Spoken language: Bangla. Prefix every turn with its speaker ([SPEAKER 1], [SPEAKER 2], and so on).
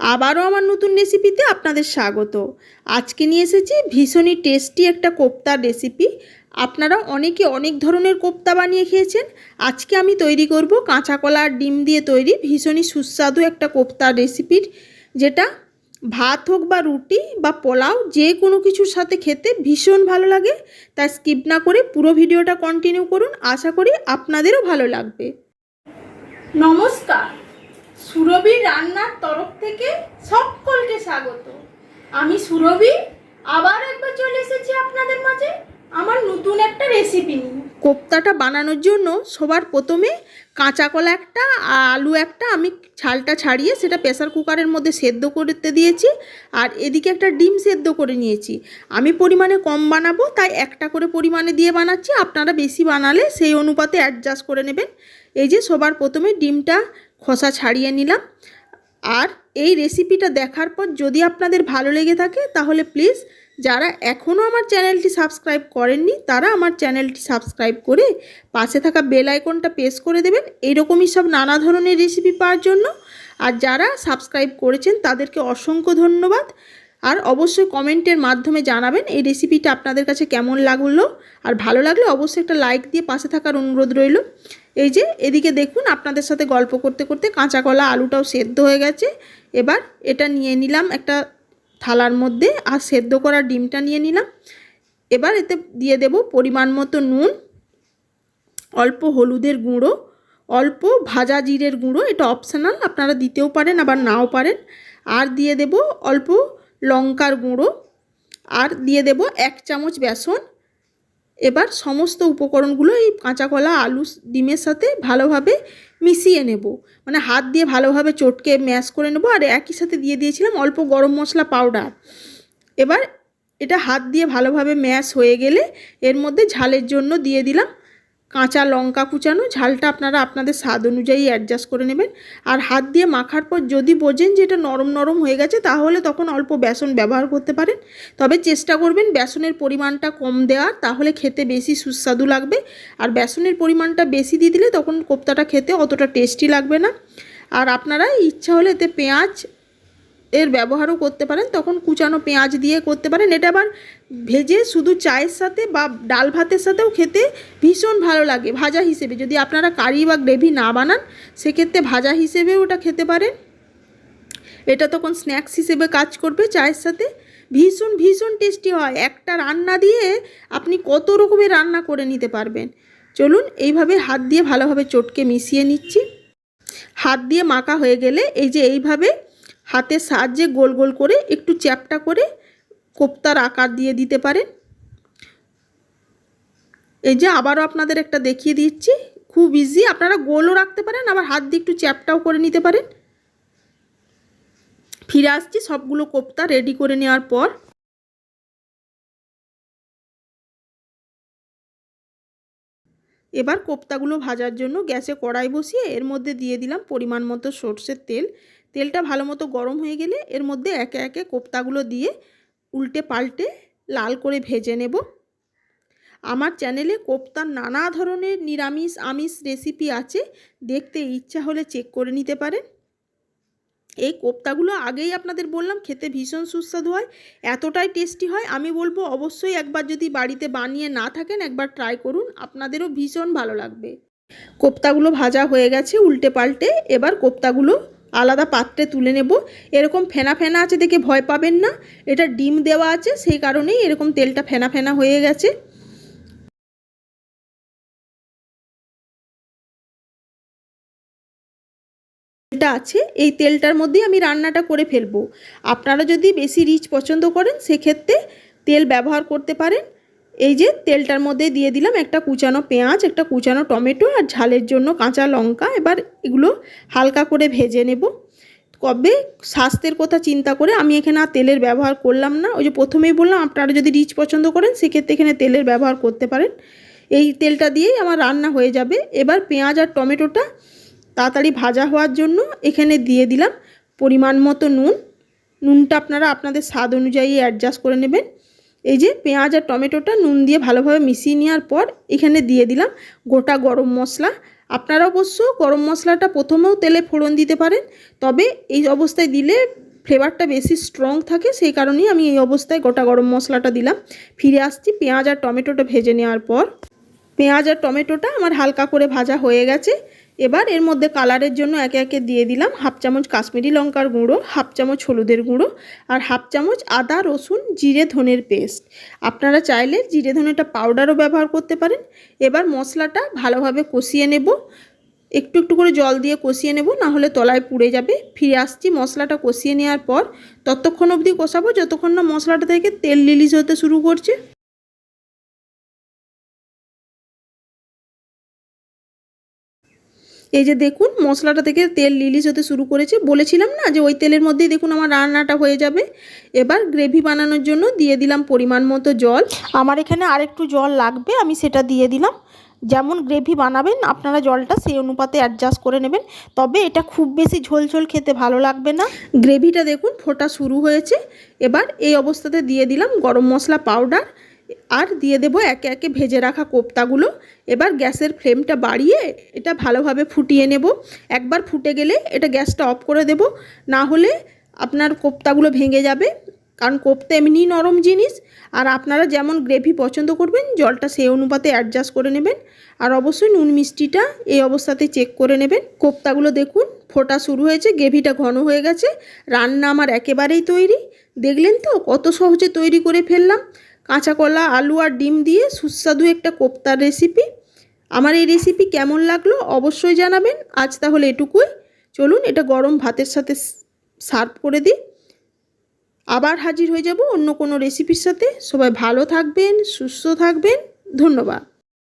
[SPEAKER 1] আবারও আমার নতুন রেসিপিতে আপনাদের স্বাগত। আজকে নিয়ে এসেছি ভীষণই টেস্টি একটা কোপ্তার রেসিপি। আপনারা অনেকে অনেক ধরনের কোপ্তা বানিয়ে খেয়েছেন। আজকে আমি তৈরি করব কাঁচা কলা আর ডিম দিয়ে তৈরি ভীষণই সুস্বাদু একটা কোপ্তার রেসিপির, যেটা ভাত হোক বা রুটি বা পোলাও, যে কোনো কিছুর সাথে খেতে ভীষণ ভালো লাগে। তাই স্কিপ না করে পুরো ভিডিওটা কন্টিনিউ করুন। আশা করি আপনাদেরও ভালো লাগবে। নমস্কার। সুরভি রান্নার তরফ থেকে সকলকে স্বাগত। আমি সুরভি আবার একবার চলে এসেছি আপনাদের মাঝে। আমার নতুন একটা রেসিপি নিয়ে। কোপ্তাটা বানানোর জন্য সবার প্রথমে কাঁচা কলা একটা, আলু একটা আমি ছালটা ছাড়িয়ে সেটা প্রেসার কুকারের মধ্যে সেদ্ধ করতে দিয়েছি আর এদিকে একটা ডিম সেদ্ধ করে নিয়েছি। আমি পরিমাণে কম বানাবো, তাই একটা করে পরিমাণে দিয়ে বানাচ্ছি। আপনারা বেশি বানালে সেই অনুপাতে অ্যাডজাস্ট করে নেবেন। এই যে সবার প্রথমে ডিমটা খোসা ছাড়িয়ে নিলাম। আর এই রেসিপিটা দেখার পর যদি আপনাদের ভালো লেগে থাকে তাহলে প্লিজ যারা এখনও আমার চ্যানেলটি সাবস্ক্রাইব করেননি, তারা আমার চ্যানেলটি সাবস্ক্রাইব করে পাশে থাকা বেল আইকনটা প্রেস করে দেবেন। এইরকমই সব নানা ধরনের রেসিপি পাওয়ার জন্য। আর যারা সাবস্ক্রাইব করেছেন, তাদেরকে অসংখ্য ধন্যবাদ। আর অবশ্যই কমেন্টের মাধ্যমে জানাবেন এই রেসিপিটা আপনাদের কাছে কেমন লাগল। আর ভালো লাগলে অবশ্যই একটা লাইক দিয়ে পাশে থাকার অনুরোধ রইল। এই যে, এদিকে দেখুন, আপনাদের সাথে গল্প করতে করতে কাঁচা কলা, আলুটাও সেদ্ধ হয়ে গেছে। এবার এটা নিয়ে নিলাম একটা থালার মধ্যে আর সেদ্ধ করা ডিমটা নিয়ে নিলাম। এবার এতে দিয়ে দেব পরিমাণ মতো নুন, অল্প হলুদের গুঁড়ো, অল্প ভাজা জিরের গুঁড়ো, এটা অপশনাল আপনারা দিতেও পারেন, আবার নাও পারেন। আর দিয়ে দেব অল্প লঙ্কার গুঁড়ো, আর দিয়ে দেব এক চামচ বেসন এবার সমস্ত উপকরণগুলো এই কাঁচা কলা, আলু, ডিমের সাথে ভালোভাবে মিশিয়ে নেব। মানে হাত দিয়ে ভালোভাবে চটকে ম্যাশ করে নেব আর একই সাথে দিয়ে দিয়েছিলাম অল্প গরম মশলা পাউডার। এবার এটা হাত দিয়ে ভালোভাবে ম্যাশ হয়ে গেলে এর মধ্যে ঝালের জন্য দিয়ে দিলাম কাঁচা লঙ্কা কুচানো, ঝালটা আপনারা আপনাদের স্বাদ অনুযায়ী অ্যাডজাস্ট করে নেবেন। আর হাত দিয়ে মাখার পর যদি বোঝেন যে এটা নরম নরম হয়ে গেছে, তাহলে তখন অল্প বেসন ব্যবহার করতে পারেন। তবে চেষ্টা করবেন বেসনের পরিমাণটা কম দেওয়ার, তাহলে খেতে বেশি সুস্বাদু লাগবে। আর বেসনের পরিমাণটা বেশি দিয়ে দিলে তখন কোপ্তাটা খেতে অতটা টেস্টি লাগবে না। আর আপনারা ইচ্ছা হলে এতে পেঁয়াজ এর ব্যবহারও করতে পারেন, তখন কুচানো পেঁয়াজ দিয়ে করতে পারেন। এটা আবার ভেজে শুধু চায়ের সাথে বা ডাল ভাতের সাথেও খেতে ভীষণ ভালো লাগে, ভাজা হিসেবে। যদি আপনারা কারি বা গ্রেভি না বানান, সেক্ষেত্রে ভাজা হিসেবেও ওটা খেতে পারেন। এটা তখন স্ন্যাক্স হিসেবে কাজ করবে চায়ের সাথে। ভীষণ ভীষণ টেস্টি হয়। একটা রান্না দিয়ে আপনি কত রকমের রান্না করে নিতে পারবেন। চলুন, এইভাবে হাত দিয়ে ভালোভাবে চটকে মিশিয়ে নিচ্ছি। হাত দিয়ে মাখা হয়ে গেলে এই যে এইভাবে হাতের সাহায্যে গোল গোল করে একটু চ্যাপটা করে কোপ্তার আকার দিয়ে দিতে পারেন। এই যে আবারও আপনাদের একটা দেখিয়ে দিচ্ছি, খুব ইজি আপনারা গোলও রাখতে পারেন, আবার হাত দিয়ে একটু চ্যাপটাও করে নিতে পারেন। ফিরে আসছি, সবগুলো কোপ্তা রেডি করে নেওয়ার পর। এবার কোপ্তাগুলো ভাজার জন্য গ্যাসে কড়াই বসিয়ে এর মধ্যে দিয়ে দিলাম পরিমাণ মতো সর্ষের তেল। তেলটা ভালো মতো গরম হয়ে গেলে এর মধ্যে একে একে কোপ্তাগুলো দিয়ে উল্টে পাল্টে লাল করে ভেজে নেব। আমার চ্যানেলে কোপ্তার নানা ধরনের নিরামিষ, আমিষ রেসিপি আছে। দেখতে ইচ্ছা হলে চেক করে নিতে পারেন। এই কোপ্তাগুলো আগেই আপনাদের বললাম, খেতে ভীষণ সুস্বাদু হয়, এতটাই টেস্টি হয়, আমি বলব অবশ্যই একবার যদি বাড়িতে বানিয়ে না থাকেন, একবার ট্রাই করুন, আপনাদেরও ভীষণ ভালো লাগবে। কোপ্তাগুলো ভাজা হয়ে গেছে উল্টে পাল্টে, এবার কোপ্তাগুলো আলাদা পাত্রে তুলে নেব। এরকম ফেনা ফেনা আছে দেখে ভয় পাবেন না, এটা ডিম দেওয়া আছে, সেই কারণেই এরকম তেলটা ফেনা ফেনা হয়ে গেছে। তেলটা আছে, এই তেলটার মধ্যেই আমি রান্নাটা করে ফেলব। আপনারা যদি বেশি রিচ পছন্দ করেন, সেক্ষেত্রে তেল ব্যবহার করতে পারেন। এই যে তেলটার মধ্যে দিয়ে দিলাম একটা কুচানো পেঁয়াজ, একটা কুচানো টমেটো আর ঝালের জন্য কাঁচা লঙ্কা। এবার এগুলো হালকা করে ভেজে নেব। কবে স্বাস্থ্যের কথা চিন্তা করে আমি এখানে আর তেলের ব্যবহার করলাম না। ওই যে প্রথমেই বললাম, আপনারা যদি রিচ পছন্দ করেন, সেক্ষেত্রে এখানে তেলের ব্যবহার করতে পারেন। এই তেলটা দিয়েই আমার রান্না হয়ে যাবে। এবার পেঁয়াজ আর টমেটোটা তাড়াতাড়ি ভাজা হওয়ার জন্য এখানে দিয়ে দিলাম পরিমাণ মতো নুন। নুনটা আপনারা আপনাদের স্বাদ অনুযায়ী অ্যাডজাস্ট করে নেবেন। এই যে পেঁয়াজ আর টমেটোটা নুন দিয়ে ভালোভাবে মিশিয়ে নেওয়ার পর এখানে দিয়ে দিলাম গোটা গরম মশলা। আপনারা অবশ্য গরম মশলাটা প্রথমেও তেলে ফোড়ন দিতে পারেন, তবে এই অবস্থায় দিলে ফ্লেভারটা বেশি স্ট্রং থাকে, সেই কারণেই আমি এই অবস্থায় গোটা গরম মশলাটা দিলাম। ফিরে আসছি পেঁয়াজ আর টমেটোটা ভেজে নেওয়ার পর। পেঁয়াজ আর টমেটোটা আমার হালকা করে ভাজা হয়ে গেছে। এবার এর মধ্যে কালারের জন্য একে একে দিয়ে দিলাম হাফ চামচ কাশ্মীরি লঙ্কার গুঁড়ো, হাফ চামচ হলুদের গুঁড়ো আর হাফ চামচ আদা, রসুন, জিরে, ধনের পেস্ট। আপনারা চাইলে জিরে ধনেটা পাউডারও ব্যবহার করতে পারেন। এবার মশলাটা ভালোভাবে কষিয়ে নেব। একটু একটু করে জল দিয়ে কষিয়ে নেব না হলে তলায় পুড়ে যাবে। ফিরে আসছি মশলাটা কষিয়ে নেওয়ার পর। ততক্ষণ অবধি কষাবো, যতক্ষণ না মশলাটা থেকে তেল রিলিজ হতে শুরু করছে। এই যে দেখুন, মশলাটা থেকে তেল রিলিজ হতে শুরু করেছে। বলেছিলাম না যে ওই তেলের মধ্যেই দেখুন আমার রান্নাটা হয়ে যাবে। এবার গ্রেভি বানানোর জন্য দিয়ে দিলাম পরিমাণ মতো জল। আমার এখানে আরেকটু জল লাগবে, আমি সেটা দিয়ে দিলাম। যেমন গ্রেভি বানাবেন, আপনারা জলটা সেই অনুপাতে অ্যাডজাস্ট করে নেবেন। তবে এটা খুব বেশি ঝোল ঝোল খেতে ভালো লাগবে না। গ্রেভিটা দেখুন, ফোটা শুরু হয়েছে। এবার এই অবস্থাতে দিয়ে দিলাম গরম মশলা পাউডার আর দিয়ে দেবো একে একে ভেজে রাখা কোপ্তাগুলো। এবার গ্যাসের ফ্লেমটা বাড়িয়ে এটা ভালোভাবে ফুটিয়ে নেব। একবার ফুটে গেলে এটা গ্যাসটা অফ করে দেব। না হলে আপনার কোপ্তাগুলো ভেঙে যাবে। কারণ কোপ্তা এমনি নরম জিনিস। আর আপনারা যেমন গ্রেভি পছন্দ করবেন, জলটা সেই অনুপাতে অ্যাডজাস্ট করে নেবেন। আর অবশ্যই নুন মিষ্টিটা এই অবস্থাতে চেক করে নেবেন। কোপ্তাগুলো দেখুন, ফোটা শুরু হয়েছে, গ্রেভিটা ঘন হয়ে গেছে। রান্না আমার একেবারেই তৈরি। দেখলেন তো কত সহজে তৈরি করে ফেললাম। কাঁচা কলা, আলু আর ডিম দিয়ে সুস্বাদু একটা কোপ্তার রেসিপি আমার এই রেসিপি কেমন লাগল অবশ্যই জানাবেন। আজ তাহলে এটুকুই। চলুন, এটা গরম ভাতের সাথে সার্ভ করে দিই। আবার হাজির হয়ে যাব অন্য কোনো রেসিপির সাথে। সবাই ভালো থাকবেন, সুস্থ থাকবেন। ধন্যবাদ।